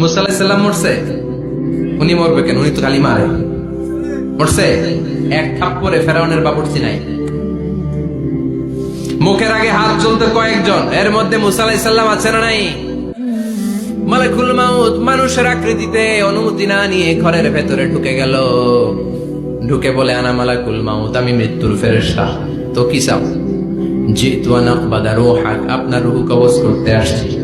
মুসা আলাহিসাল্লাম মরছে? উনি মরবে কেন? উনি তো মারে মরছে? এক থাপ্পরে ফেরাউনের মুখের আগে হাত চলতে কয়েকজন। এর মধ্যে মুসা আলাহিসাল্লাম আছে না নাই? মাউত মানুষের আকৃতিতে অনুমতি না নিয়ে ঘরের ভেতরে ঢুকে গেল। ঢুকে বলে, আনা মালাকুল মাউত, আমি মৃত্যুর ফেরেশতা। তো কি চাও? যেহেতু আনাকবাদা রোহাক আপনার রুহু কবজ করতে আসছি।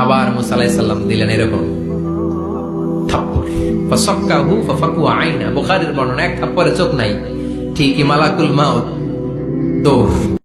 আবার মুসা আলাইহিস দিলেন এরকম বর্ণনা এক থাপ্পড়ে চোখ নাই। ঠিকই মালাকুল মাউত। দৌড়।